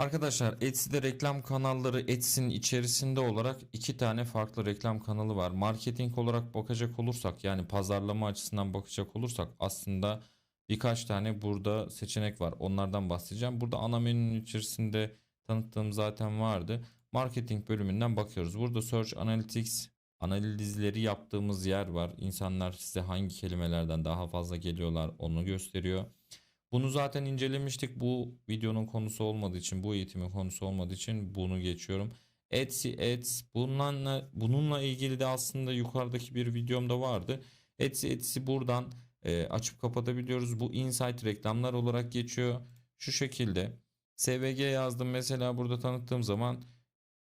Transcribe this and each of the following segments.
Arkadaşlar Etsy'de reklam kanalları Etsy'nin içerisinde olarak iki tane farklı reklam kanalı var. Marketing olarak bakacak olursak yani pazarlama açısından bakacak olursak aslında birkaç tane burada seçenek var. Onlardan bahsedeceğim. Burada ana menünün içerisinde tanıttığım zaten vardı. Marketing bölümünden bakıyoruz. Burada Search Analytics analizleri yaptığımız yer var. İnsanlar size hangi kelimelerden daha fazla geliyorlar onu gösteriyor. Bunu zaten incelemiştik. Bu videonun konusu olmadığı için, bu eğitimin konusu olmadığı için bunu geçiyorum. Etsy Ads bununla, bununla ilgili de aslında yukarıdaki bir videomda vardı. Etsy Ads'i buradan e, açıp kapatabiliyoruz. Bu insight reklamlar olarak geçiyor. Şu şekilde SVG yazdım mesela burada tanıttığım zaman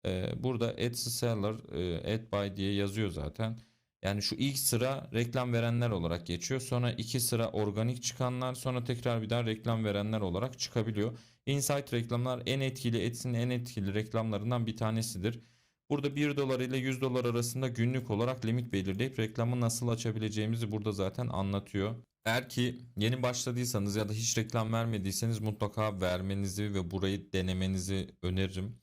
e, burada Etsy Seller, e, Ad Buy diye yazıyor zaten. Yani şu ilk sıra reklam verenler olarak geçiyor. Sonra iki sıra organik çıkanlar, sonra tekrar bir daha reklam verenler olarak çıkabiliyor. Insight reklamlar en etkili, Etsy'nin en etkili reklamlarından bir tanesidir. Burada 1 dolar ile 100 dolar arasında günlük olarak limit belirleyip reklamı nasıl açabileceğimizi burada zaten anlatıyor. Eğer ki yeni başladıysanız ya da hiç reklam vermediyseniz mutlaka vermenizi ve burayı denemenizi öneririm.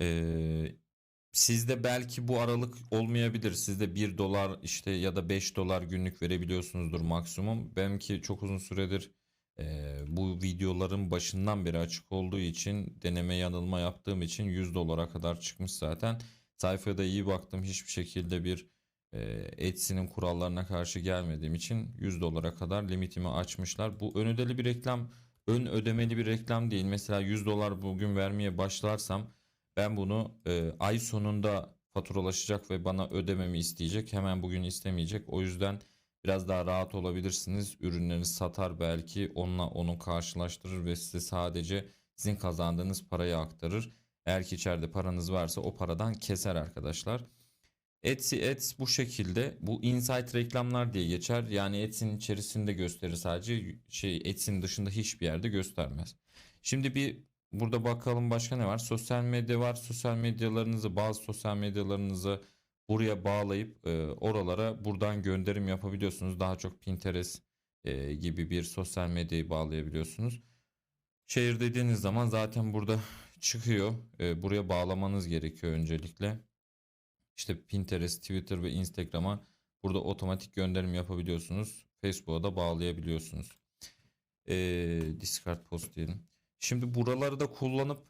Ee, Sizde belki bu aralık olmayabilir. Sizde 1 dolar işte ya da 5 dolar günlük verebiliyorsunuzdur maksimum. Benimki çok uzun süredir e, bu videoların başından beri açık olduğu için deneme yanılma yaptığım için 100 dolara kadar çıkmış zaten. Sayfaya da iyi baktım hiçbir şekilde bir e, Etsy'nin kurallarına karşı gelmediğim için 100 dolara kadar limitimi açmışlar. Bu ön ödeli bir reklam, ön ödemeli bir reklam değil. Mesela 100 dolar bugün vermeye başlarsam ben bunu e, ay sonunda faturalaşacak ve bana ödememi isteyecek. Hemen bugün istemeyecek. O yüzden biraz daha rahat olabilirsiniz. Ürünlerinizi satar belki onunla onu karşılaştırır ve size sadece sizin kazandığınız parayı aktarır. Eğer ki içeride paranız varsa o paradan keser arkadaşlar. Etsy Ads bu şekilde. Bu insight reklamlar diye geçer. Yani Etsy'nin içerisinde gösterir sadece. Şey Etsy'nin dışında hiçbir yerde göstermez. Şimdi bir Burada bakalım başka ne var? Sosyal medya var. Sosyal medyalarınızı, bazı sosyal medyalarınızı buraya bağlayıp e, oralara buradan gönderim yapabiliyorsunuz. Daha çok Pinterest e, gibi bir sosyal medyayı bağlayabiliyorsunuz. Şehir dediğiniz zaman zaten burada çıkıyor. E, buraya bağlamanız gerekiyor öncelikle. İşte Pinterest, Twitter ve Instagram'a burada otomatik gönderim yapabiliyorsunuz. Facebook'a da bağlayabiliyorsunuz. E, discard post diyelim. Şimdi buraları da kullanıp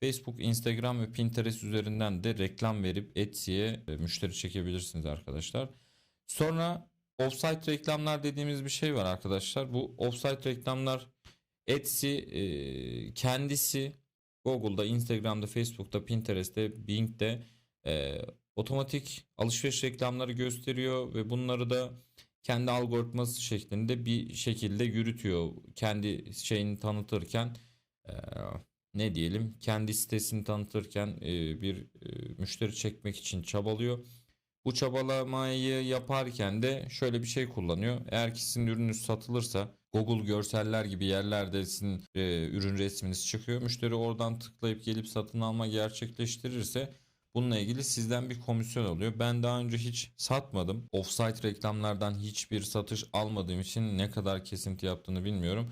Facebook, Instagram ve Pinterest üzerinden de reklam verip Etsy'ye e, müşteri çekebilirsiniz arkadaşlar. Sonra offsite reklamlar dediğimiz bir şey var arkadaşlar. Bu offsite reklamlar Etsy e, kendisi Google'da, Instagram'da, Facebook'ta, Pinterest'te, Bing'de e, otomatik alışveriş reklamları gösteriyor ve bunları da kendi algoritması şeklinde bir şekilde yürütüyor. Kendi şeyini tanıtırken ne diyelim kendi sitesini tanıtırken bir müşteri çekmek için çabalıyor. Bu çabalamayı yaparken de şöyle bir şey kullanıyor. Eğer ki sizin ürününüz satılırsa Google görseller gibi yerlerde sizin e, ürün resminiz çıkıyor. Müşteri oradan tıklayıp gelip satın alma gerçekleştirirse bununla ilgili sizden bir komisyon alıyor. Ben daha önce hiç satmadım. Offsite reklamlardan hiçbir satış almadığım için ne kadar kesinti yaptığını bilmiyorum.